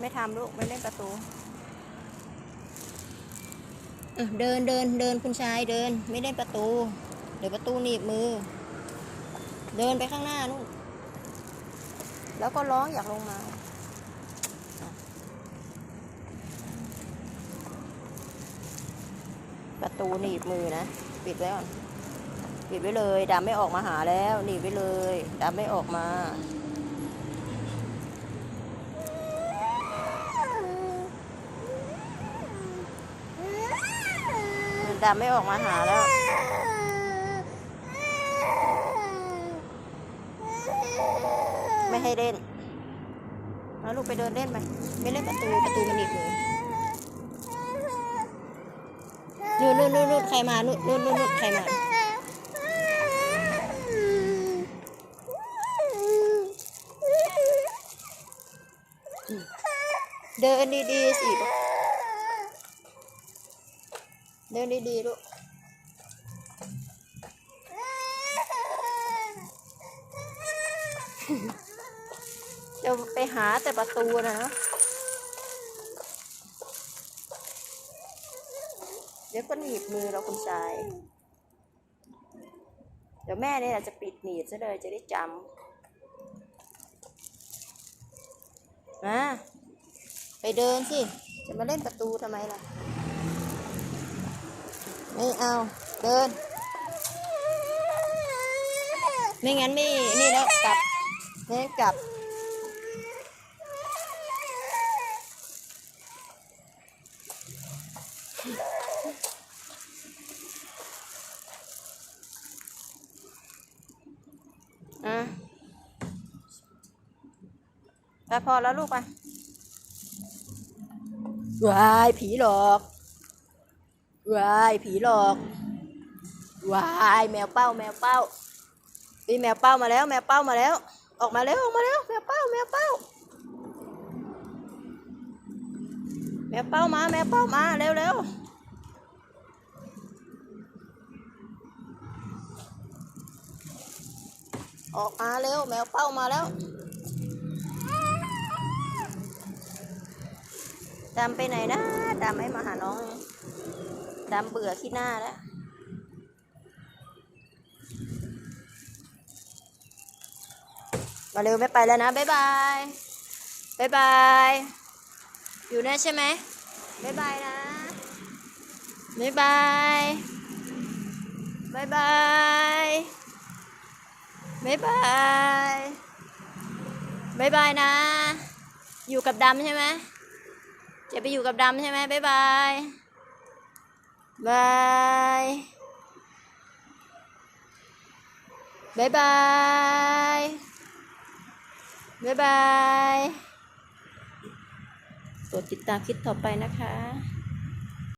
ไม่ทำลูก ไม่เล่นประตูอะเดินเดินเดินคุณชายเดิน ไม่เล่นประตู เดี๋ยวประตูหนีบมือ เดินไปข้างหน้านู่นแล้วก็ร้องอยากลงมาประตูหนีบมือนะ ปิดไว้ก่อนปิดไว้เลยดำไม่ออกมาหาแล้ว หนีบไว้เลยดำไม่ออกมา ดำไม่ออกมาหาแล้ว ไม่ให้เล่นแล้วลูกไปเดินเล่นไปไม่เล่นประตูประตูมันหนีบมือนู่นนู่นนู่นใครมานู่นนู่นนู่นใครมาเดินดีๆสิ เดินดีๆลูกจะไปหาแต่ประตูนะ เดี๋ยวก็หนีบมือเราคุณชาย เดี๋ยวแม่เนี่ยจะปิดหนีบซะเลยจะได้จำมาไปเดินสิ จะมาเล่นประตูทำไมล่ะ ไม่เอา เดิน ไม่งั้นไม่ นี่แล้วกลับไม่กลับ อะแต่พอแล้วลูกไปวายผีหลอก วายผีหลอกวายแมวเป้าแมวเป้าอีแมวเป้ามาแล้ว แมวเป้ามาแล้ว ออกมาเร็วออกมาเร็วแมวเป้าแมวเป้า แมวเป้ามา แมวเป้ามาเร็วเร็วออกมาเร็วแมวเป้ามาแล้วดำไปไหนนะดำไม่มาหาน้อง ดำเบื่อขี้หน้าแล้วมาเร็วไม่ไปแล้วนะ บ๊ายบาย บ๊ายบาย อยู่นะใช่ไหมบ๊ายบายนะ บ๊ายบาย บ๊ายบาย บ๊ายบาย บ๊ายบายนะ อยู่กับดำใช่ไหมจะไปอยู่กับดำใช่ไหมบ๊ายบาย บายบายบายบายบายกดติดตามคลิปต่อไปนะคะ